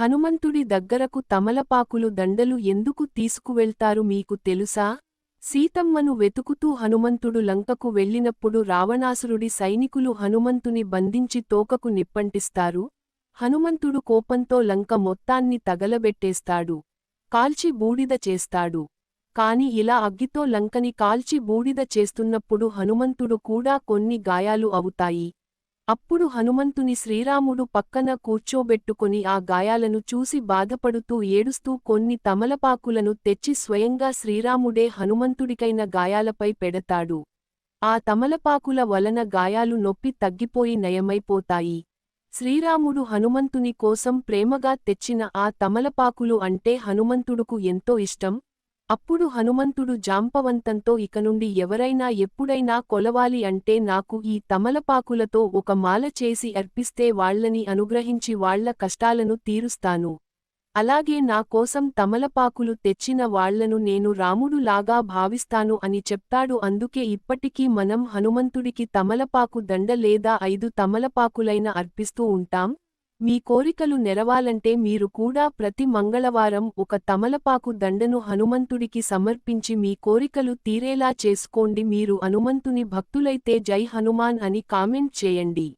హనుమంతుడి దగ్గరకు తమలపాకులు దండలు ఎందుకు తీసుకువెళ్తారు మీకు తెలుసా? సీతమ్మను వెతుకుతూ హనుమంతుడు లంకకు వెళ్ళినప్పుడు రావణాసురుడి సైనికులు హనుమంతుని బంధించి తోకకు నిప్పంటిస్తారు. హనుమంతుడు కోపంతో లంక మొత్తాన్ని తగలబెట్టేస్తాడు. కాల్చి బూడిద చేస్తాడు. కాని ఇలా అగ్గితో లంకని కాల్చి బూడిద చేస్తున్నప్పుడు హనుమంతుడు కూడా కొన్ని గాయాలు అవుతాయి. అప్పుడు హనుమంతుని శ్రీరాముడు పక్కన కూర్చోబెట్టుకుని ఆ గాయాలను చూసి బాధపడుతూ ఏడుస్తూ కొన్ని తమలపాకులను తెచ్చి స్వయంగా శ్రీరాముడే హనుమంతుడికైన గాయాలపై పెడతాడు. ఆ తమలపాకుల వలన గాయాలు నొప్పి తగ్గిపోయి నయమైపోతాయి. శ్రీరాముడు హనుమంతుని కోసం ప్రేమగా తెచ్చిన ఆ తమలపాకులు అంటే హనుమంతుడుకు ఎంతో ఇష్టం. అప్పుడు హనుమంతుడు జాంపవంతంతో ఇకనుండి ఎవరైనా ఎప్పుడైనా కొలవాలి అంటే నాకు ఈ తమలపాకులతో ఒక మాల చేసి అర్పిస్తే వాళ్ళని అనుగ్రహించి వాళ్ళ కష్టాలను తీరుస్తాను. అలాగే నా కోసం తమలపాకులు తెచ్చిన వాళ్ళను నేను రాముడులాగా భావిస్తాను అని చెప్తాడు. అందుకే ఇప్పటికీ మనం హనుమంతుడికి తమలపాకు దండ లేదా ఐదు తమలపాకులైన అర్పిస్తూ ఉంటాం. మీ కోరికలు నెరవాలంటే మీరు కూడా ప్రతి మంగళవారం ఒక తమలపాకు దండను హనుమంతుడికి సమర్పించి మీ కోరికలు తీరేలా చేసుకోండి. మీరు హనుమంతుని భక్తులైతే జై హనుమాన్ అని కామెంట్ చేయండి.